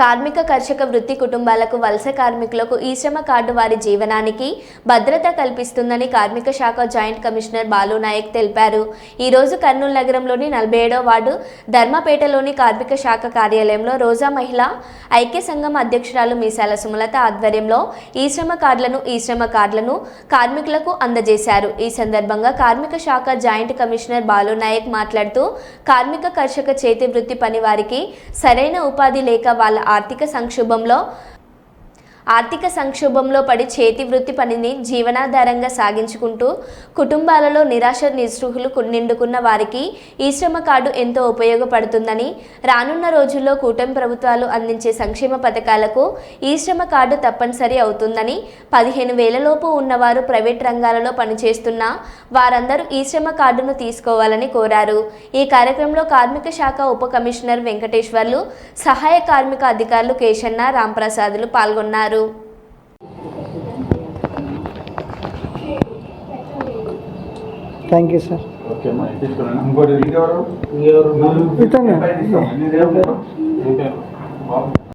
కార్మిక కర్షక వృత్తి కుటుంబాలకు వలస కార్మికులకు ఈ శ్రమ కార్డు వారి జీవనానికి భద్రత కల్పిస్తుందని కార్మిక శాఖ జాయింట్ కమిషనర్ బాలు నాయక్ తెలిపారు. ఈరోజు కర్నూలు నగరంలోని నలభై ఏడో వార్డు ధర్మపేటలోని కార్మిక శాఖ కార్యాలయంలో రోజా మహిళ ఐక్య సంఘం అధ్యక్షురాలు మీసాల సుమలత ఆధ్వర్యంలో ఈ శ్రమ కార్డులను ఈ శ్రమ కార్డులను కార్మికులకు అందజేశారు. ఈ సందర్భంగా కార్మిక శాఖ జాయింట్ కమిషనర్ బాలు నాయక్ మాట్లాడుతూ కార్మిక కర్షక చేతి వృత్తి పని వారికి సరైన ఉపాధి లేక వాళ్ళ ఆర్థిక సంక్షోభంలో ఆర్థిక సంక్షోభంలో పడి చేతి వృత్తి పనిని జీవనాధారంగా సాగించుకుంటూ కుటుంబాలలో నిరాశ నిస్పృహులు నిండుకున్న వారికి ఈ శ్రమ కార్డు ఎంతో ఉపయోగపడుతుందని రానున్న రోజుల్లో కూటమి ప్రభుత్వాలు అందించే సంక్షేమ పథకాలకు ఈ శ్రమ కార్డు తప్పనిసరి అవుతుందని పదిహేను వేలలోపు ఉన్నవారు ప్రైవేట్ రంగాలలో పనిచేస్తున్న వారందరూ ఈ శ్రమ కార్డును తీసుకోవాలని కోరారు. ఈ కార్యక్రమంలో కార్మిక శాఖ ఉప కమిషనర్ వెంకటేశ్వర్లు సహాయ కార్మిక అధికారులు కేశన్న రాంప్రసాదులు పాల్గొన్నారు. థ్యాంక్ యూ సార్ ఇతనే.